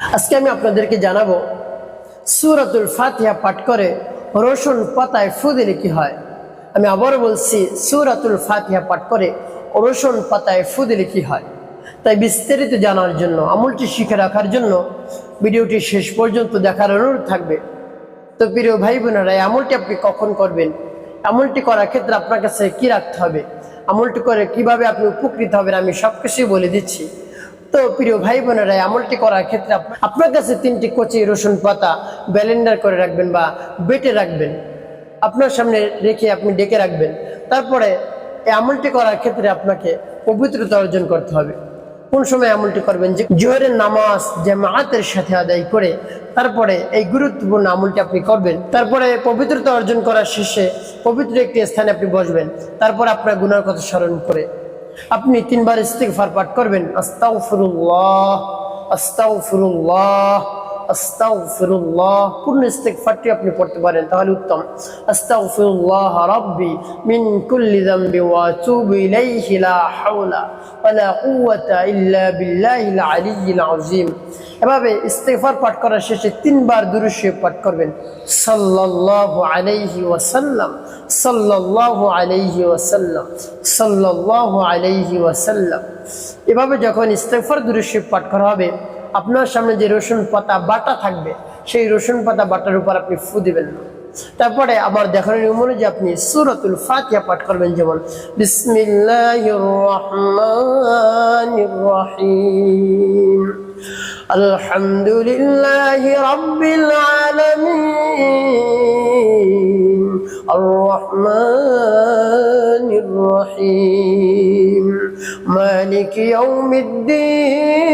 আজকে আমি আপনাদেরকে জানাব, সুরাতুল ফাতিহা পাঠ করে রসুন পাতায় ফু দিলে কি হয়? আমি আবারও বলছি, সুরাতুল ফাতিহা পাঠ করে রসুন পাতায় ফু দিলে কি হয়? তাই বিস্তারিত জানার জন্য, আমলটি শিখে রাখার জন্য ভিডিওটি শেষ পর্যন্ত দেখার অনুরোধ থাকবে। তো প্রিয় ভাই বোনেরা আমলটি আপনি কখন করবেন? আমলটি করার ক্ষেত্রে আপনার কাছে কি রাখতে হবে? আমলটি করে কীভাবে আপনি উপকৃত হবেন আমি সব কিছুই বলে দিচ্ছি। তো প্রিয় ভাই বোনেরা আমলটি করার ক্ষেত্রে আপ- আপনার কাছে তিনটি কচি রসুন পাতা ব্যালেন্ডার করে রাখবেন বা বেটে রাখবেন। আপনার সামনে রেখে আপনি ডেকে রাখবেন। তারপরে এই আমলটি করার ক্ষেত্রে আপনাকে পবিত্রতা অর্জন করতে হবে। কোন সময় আমলটি করবেন যে জোহরের নামাজ জামায়াতের সাথে আদায় করে তারপরে এই গুরুত্বপূর্ণ আমলটি আপনি করবেন। তারপরে পবিত্রতা অর্জন করার শেষে পবিত্র একটি স্থানে আপনি বসবেন। তারপর আপনার গুনার কথা স্মরণ করে আপনি তিনবার ইস্তিকফার পাঠ করবেন আস্তাগফিরুল্লাহ আস্তাগফিরুল্লাহ। আস্তাগফিরুল্লাহ। পূর্ণ ইস্তিগফারটি আপনি পড়তে পারেন, তাহলে উত্তম। আস্তাগফিরুল্লাহ রাব্বি মিন কুল্লি যামবি ওয়া আতুবু ইলাইহি লা হাওলা ওয়ালা কুওয়াতা ইল্লা বিল্লাহিল আলিয়্যিল আযীম। এভাবে ইস্তিগফার পাঠ করার শেষে তিনবার দুরূদ শরীফ পাঠ করবেন। সাল্লাল্লাহু আলাইহি ওয়াসাল্লাম, সাল্লাল্লাহু আলাইহি ওয়াসাল্লাম, সাল্লাল্লাহু আলাইহি ওয়াসাল্লাম। এভাবে যখন ইস্তেগফার দুরূদ শরীফ পাঠ করা হবে আপনার সামনে যে রসুন পাতা বাটা থাকবে, সেই রসুন পাতা বাটার উপর আপনি ফু দিবেন না। তারপরে আমার দেখানোর নিয়ম অনুযায়ী আপনি সুরতুল ফাতিয়া পাঠ করবেন যেমন বিসমিল্লাহিম আলহামদুলিল্লাহি রাব্বিল আলামিন। আর রহমানির রহিম। মালিক ইয়াউমিদ্দিন।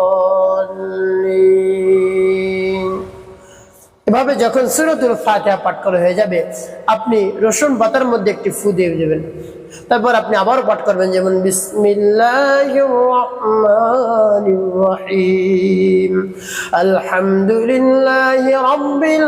এভাবে যখন সুরতুল ফাতিহা পাঠ করা হয়ে যাবে, আপনি রসুন পাতার মধ্যে একটি ফু দিয়ে দেবেন। তারপর আপনি আবারও পাঠ করবেন, যেমন রহিম আলহামদুলিল্লাহি রাব্বিল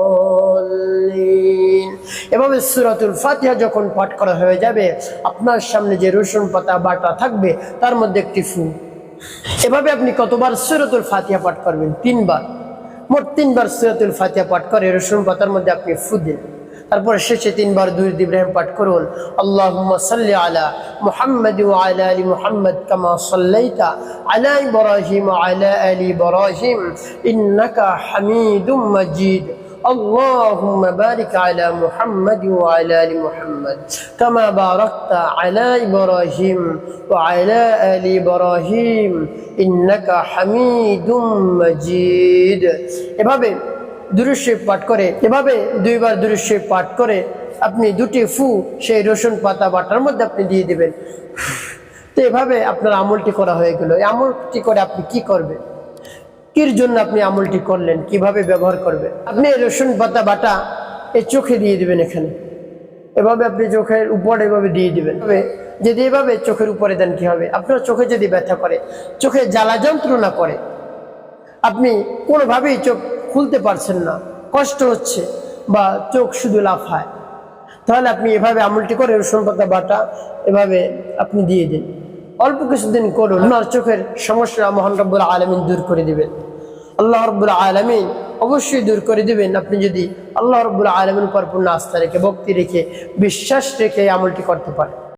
এভাবে সুরাতুল ফাতিহা যখন পাঠ করা হয়ে যাবে, আপনার সামনে যে রসুন পাতা বাটা থাকবে, তার মধ্যে একটি ফু এভাবে আপনি কতবার সুরাতুল ফাতিহা পাঠ করবেন? তিনবার। মোট তিনবার সুরাতুল ফাতিহা পাঠ করে রসুন পাতার মধ্যে আপনি ফু দিন। তারপরে শেষে তিনবার দুরুদ ইব্রাহিম পাঠ করুন। সাল্লি আলা মুহাম্মাদ ওয়া আলা আলি মুহাম্মাদ কামা সাল্লাইতা আলা ইব্রাহিম ওয়া আলা আলি ইব্রাহিম। ইন্নাকা হামিদুম মাজিদ। اللهم بارك على محمد وعلى ال محمد كما باركت على ابراهيم وعلى ال ابراهيم انك حميد مجيد এভাবে দুরুশে পাঠ করে এভাবে দুইবার দুরুশে পাঠ করে আপনি দুটি ফু সেই রসুন পাতা বাটার মধ্যে আপনি দিয়ে দিবেন তো এভাবে আপনার আমলটি করা হয়ে গেল এই আমলটি করে আপনি কি করবেন কির জন্য আপনি আমলটি করলেন? কীভাবে ব্যবহার করবেন? আপনি রসুন পাতা বাটা এই চোখে দিয়ে দিবেন এখানে। এভাবে আপনি চোখের উপরে এভাবে দিয়ে দিবেন। যদি এভাবে চোখের উপরে দেন কি হবে? আপনার চোখে যদি ব্যথা করে, চোখে জ্বালা যন্ত্রণা করে, আপনি কোনোভাবেই চোখ খুলতে পারছেন না, কষ্ট হচ্ছে বা চোখ শুধু লাফায় তাহলে আপনি এভাবে আমলটি করে রসুন পাতা বাটা এভাবে আপনি দিয়ে দিন। অল্প কিছুদিন করুন, আপনার চোখের সমস্যা মহান রব্বুল আলমিন দূর করে দিবেন। আল্লাহ রব্বুল আলমিন অবশ্যই দূর করে দিবেন। আপনি যদি আল্লাহ রব্বুল আলমিন পরপূর্ণ আস্থা রেখে, ভক্তি রেখে, বিশ্বাস রেখে আমলটি করতে পারেন।